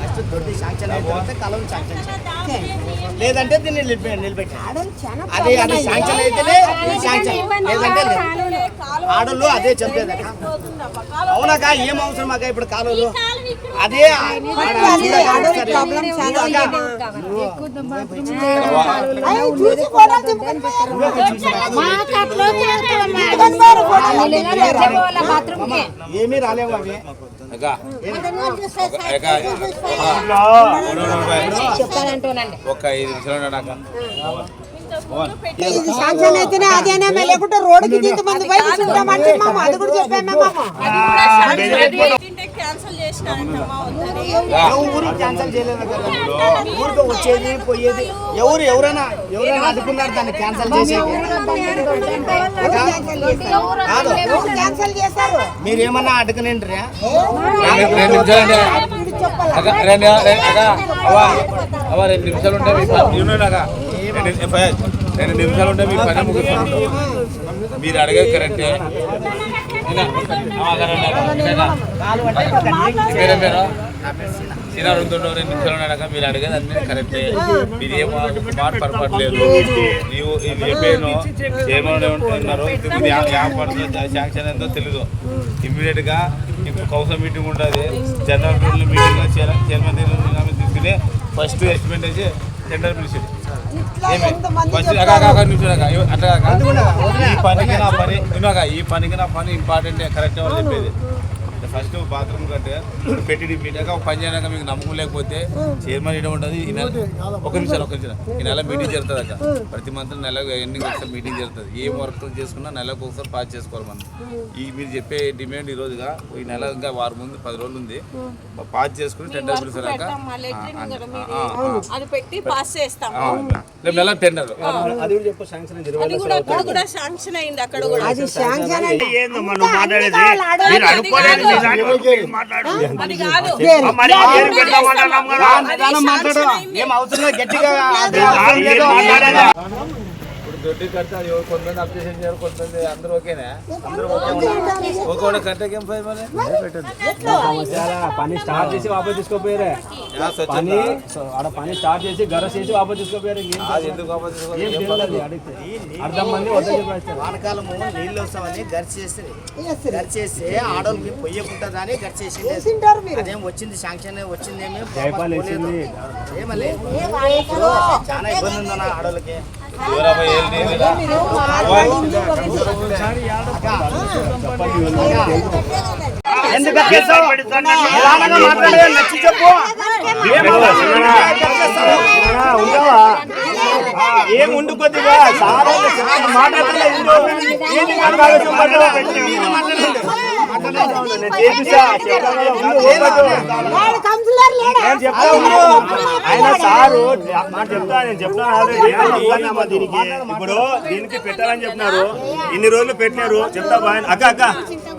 First దొడ్డి sanction అయిన తర్వాత కాలువను శాంక్షన్ చేయాలి. లేదంటే దీన్ని నిలిపి నిలబెట్టి అది అది శాంక్షన్ అయితేనే శాంక్షన్ లేదంటే లేదు ఆడోళ్ళు అదే చెప్పేది అవునాక ఏం అవసరం అక్క ఇప్పుడు కాలువలు అదే. ఏమీ రాలేవు అవి ఒక ఐదు నిమిషాలు ఉన్నాక ఇది శాంక్షన్ అయితేనే అదేనే లేకుంటే రోడ్డుకి ఇంతమంది బయట చూద్దామంటే మామ అది కూడా చెప్పామే మామ. క్యాన్సిల్ ఊరికి చేయలేదు ఊరికి వచ్చేది పోయేది. ఎవరు ఎవరైనా ఎవరైనా అడ్డుకున్నారు దాన్ని క్యాన్సిల్ చేసేది కాదు. క్యాన్సిల్ చేశారు. మీరు ఏమన్నా అడ్డుకునేంట్రా రెండు రెండు నిమిషాలు ఉంటే రెండు నిమిషాలు ఉంటే మీ పని ముగిస్తాను మీరు అడిగేది కరెక్టే. సినారు అవ్వ, అక్క, మీరు అడిగేది అన్ని కరెక్టే మీరు ఏమో మాట పొరపడలేదు నీవు ఇది చెప్పాను ఏమైనా ఉంటున్నారు ఇది శాంక్షన్ ఎంతో తెలియదు ఇమ్మీడియట్గా ఇప్పుడు కౌన్సిల్ మీటింగ్ ఉంటుంది. జనరల్ మీటింగ్ చైర్మన్ తీసుకుని ఫస్ట్ ఎస్టిమేట్ వేసి టెండర్ పిలిచింది ఈ పనికి నా పని ఈ పనికి నా పని ఇంపార్టెంట్ కరెక్ట్ అని చెప్పేది. ఫస్ట్ బాత్రూమ్ కంటే పెట్టి మీటాక ఒక పని చేయడాక మీకు నమ్మకం లేకపోతే చైర్మన్ ఇవ్వడం ఉంటుంది ఈ నెల ఒక నిమిషాలు ఒక నిమిషం ఈ నెల మీటింగ్ జరుగుతుంది అక్క. ప్రతి మంత్ నెల ఎండింగ్ ఒకసారి మీటింగ్ జరుగుతుంది. ఏం వర్క్ చేసుకున్నా నెలకు ఒకసారి పాస్ చేసుకోవాలి మనం. ఈ మీరు చెప్పే డిమాండ్ ఈ రోజుగా ఈ నెల ఇంకా వారం ముందు పది రోజులు ఉంది. పాస్ చేసుకుని టెండర్ పిలిచాక రేపు నెల టెండర్ అది కూడా చెప్పు శాంక్షన్ అది కూడా అక్కడ కూడా శాంక్షన్ అయింది అక్కడ కూడా. అది శాంక్షన్ మాట్లాడేది? కాదు. అది కాదు. నిదానం మాట్లాడు ఏం అవసరం గట్టిగా దొడ్డి కడితే అది ఎవరు కొంతమంది అప్డేషన్ చేయాలి కొంతమంది అందరూ ఓకేనా? అందరూ ఓకే ఓకే కట్టే ఏం ఫైవ్ మరి? పని స్టార్ట్ చేసి వాపస్ తీసుకోపోయారే. పని ఆడ పని స్టార్ట్ చేసి గర చేసి వాపస్ తీసుకోపోయారు ఎందుకు వాపస్ తీసుకోవాలి? అర్థం మంది వానకాలము నీళ్ళు వస్తామని గరిచేసి గరిచేసి ఆడోళ్ళకి పొయ్యకుంటుందని గరిచేసి తింటారు మీరు? అదేం వచ్చింది శాంక్షన్ వచ్చిందేమి ఏమలే చాలా ఇబ్బంది ఉందన్న ఆడోళ్ళకి. ఎవరబ్బా మాట్లాడే నచ్చి చెప్పు ఏం ఏం ఉండు కొద్దిగా మాట్లాడలేదు ఆయన సారు మాట చెప్తా నేను చెప్తాను దీనికి ఇప్పుడు దీనికి పెట్టాలని చెప్పినారు ఇన్ని రోజులు పెట్టినారు చెప్తా బాయ్ అక్క అక్క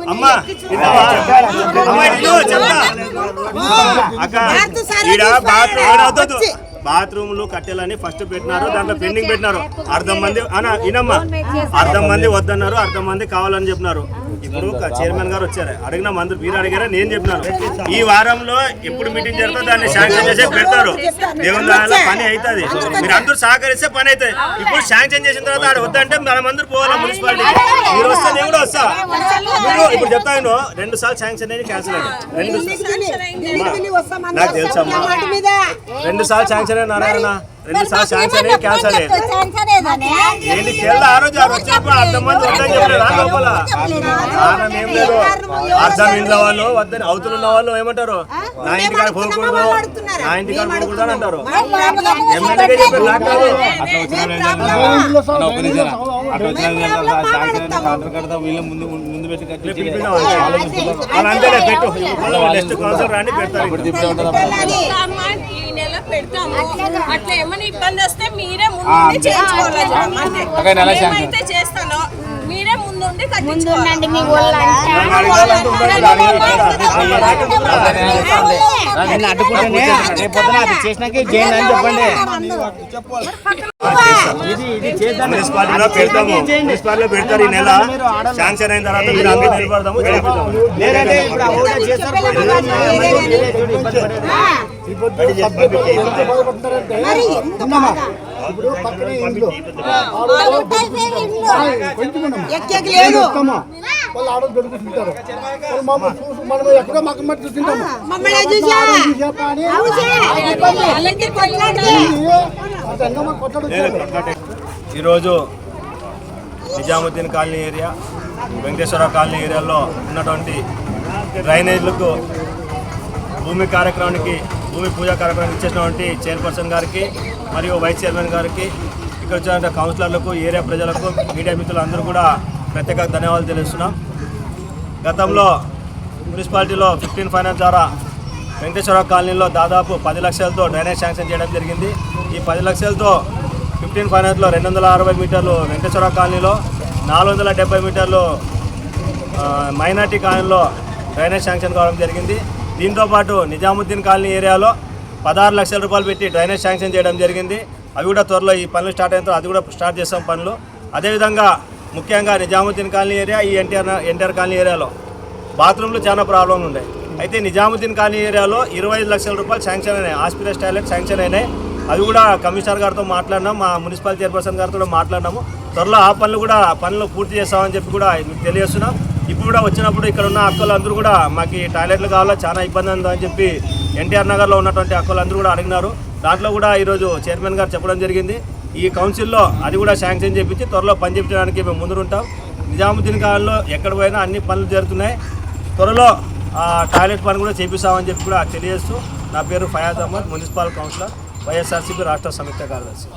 అమ్మా విన్నావా? అమ్మా ఇల్లు చెప్తా అక్క ఈడ బాత్రూమ్. బాత్రూమ్లు కట్టెలని ఫస్ట్ పెట్టినారు దాంట్లో పెండింగ్ పెట్టినారు అర్ధం మంది అన్న ఇనమ్మా అర్ధం మంది వద్దన్నారు అర్ధం మంది కావాలని చెప్పినారు ఇప్పుడు చైర్మన్ గారు వచ్చారు. అడిగిన మంది మీరు అడిగారా? నేను చెప్పినాను. ఈ వారంలో ఎప్పుడు మీటింగ్ జరుగుతుందో దాన్ని శాంక్షన్ చేసి పెడతారు. దేవుని దానిలో పని అవుతుంది. మీరు అందరూ సహకరిస్తే పని అవుతుంది. ఇప్పుడు శాంక్షన్ చేసిన తర్వాత ఆడ వద్దంటే మనం అందరూ పోవాలా మున్సిపాలిటీ మీరు వస్తే నేను కూడా వస్తా. మీరు ఇప్పుడు చెప్తాను రెండు సార్లు శాంక్షన్ అయ్యి క్యాన్సిల్ అయ్యింది రెండు నాకు తెలుసమ్మా. రెండు సార్లు శాంక్షన్ అయ్యి నారాయణ. రెండు సార్లు శాంక్షన్ అయ్యి క్యాన్సిల్ అయ్యింది శాంక్షన్ ఏదని? ఏంటి తెల్ల ఆ రోజు వచ్చినప్పుడు అర్థం మంది వద్దని చెప్పలేదా. లోపల? కారణం ఏం లేదు. అర్థం ఇంట్లో వాళ్ళు వద్దని అవతల ఉన్న వాళ్ళు ఏమంటారు? నా ఇంటికాడ పోకూడదు. నా ఇంటికాడ పోకూడదు అని అంటారు. ఎమ్మెల్యేగా చెప్పారు నాకు కాదు. అంతేలే పెట్టు. నెక్స్ట్ కౌన్సిల్ రాని పెడతారు. పెడతాము. అట్లా ఏమైనా ఇబ్బంది వస్తే మీరే ముందు చేయించుకోవాలి అంతే. ఒక నెల శాంక్షన్. ఏమైతే చేస్తానో మీరే ముందుండి ముందుండండి మీ నేను అడ్డుకుంటేనే రేపు పొద్దున అది చేసినాకే చేయండి అని చెప్పండి ఇది ఇది చేద్దాం మున్సిపాలిటీలో పెడతాము మున్సిపాలిటీలో పెడతారు ఈ నెల శాంక్షన్ అయిన తర్వాత మీరు అందరూ నిలబడదాము లేదంటే ఇప్పుడు ఊళ్ళో చేస్తారు ఇప్పుడు పక్కనే ఇల్లు లేదు. వాళ్ళు దొరుకుతుంటారు మనం ఎక్కడో మట్టి చూస్తుంటాము ఈరోజు Nizamuddin colony area Venkateswara colony ఏరియాలో ఉన్నటువంటి డ్రైనేజ్లకు భూమి కార్యక్రమానికి భూమి పూజ కార్యక్రమానికి ఇచ్చేసినటువంటి చైర్పర్సన్ గారికి మరియు వైస్ చైర్మన్ గారికి ఇక్కడ వచ్చిన కౌన్సిలర్లకు ఏరియా ప్రజలకు మీడియా మిత్రులందరూ కూడా ప్రత్యేక ధన్యవాదాలు తెలుస్తున్నాం. గతంలో మున్సిపాలిటీలో ఫిఫ్టీన్ ఫైనాన్స్ ద్వారా వెంకటేశ్వర కాలనీలో దాదాపు పది లక్షలతో డ్రైనేజ్ శాంక్షన్ చేయడం జరిగింది. ఈ పది లక్షలతో ఫిఫ్టీన్ ఫైనాన్స్లో రెండు వందల అరవై మీటర్లు వెంకటేశ్వర కాలనీలో నాలుగు వందల డెబ్బై మీటర్లు మైనార్టీ కాలనీలో డ్రైనేజ్ శాంక్షన్ కావడం జరిగింది. దీంతోపాటు నిజాముద్దీన్ కాలనీ ఏరియాలో పదహారు లక్షల రూపాయలు పెట్టి డ్రైనేజ్ శాంక్షన్ చేయడం జరిగింది. అవి కూడా త్వరలో ఈ పనులు స్టార్ట్ అయిన తర్వాత అది కూడా స్టార్ట్ చేస్తాం పనులు. అదేవిధంగా ముఖ్యంగా నిజాముద్దీన్ కాలనీ ఏరియా ఈ ఎన్టీఆర్ ఎన్టీఆర్ కాలనీ ఏరియాలో. బాత్రూంలో చాలా ప్రాబ్లం ఉండే. అయితే నిజాముద్దీన్ కాలనీ ఏరియాలో ఇరవై ఐదు లక్షల రూపాయలు శాంక్షన్ అయినాయి. హాస్పిటల్ టాయిలెట్ శాంక్షన్ అయినాయి. అవి కూడా కమిషనర్ గారితో మాట్లాడినాం మా మున్సిపల్ చైర్పర్సన్ గారితో కూడా మాట్లాడినాము. త్వరలో ఆ పనులు కూడా పనులు పూర్తి చేస్తామని చెప్పి కూడా మీకు తెలియజేస్తున్నాం. ఇప్పుడు కూడా వచ్చినప్పుడు ఇక్కడ ఉన్న అక్కలు అందరూ కూడా మాకు ఈ టాయిలెట్లు కావాలా చాలా ఇబ్బంది ఉందని చెప్పి ఎన్టీఆర్ నగర్లో ఉన్నటువంటి అక్కలు అందరూ కూడా అడిగినారు. దాంట్లో కూడా ఈరోజు చైర్మన్ గారు చెప్పడం జరిగింది. ఈ కౌన్సిల్లో అది కూడా శాంక్షన్ చేపించి త్వరలో పని చేయించడానికి మేము ముందుంటాం నిజాముద్దీన్ కాలంలో ఎక్కడ పోయినా అన్ని పనులు జరుగుతున్నాయి. త్వరలో ఆ టాయిలెట్ పని కూడా చేపిస్తామని చెప్పి కూడా తెలియజేస్తూ నా పేరు Fayaz Ahmed municipal councillor YSRCP రాష్ట్ర సంయుక్త కార్యదర్శి.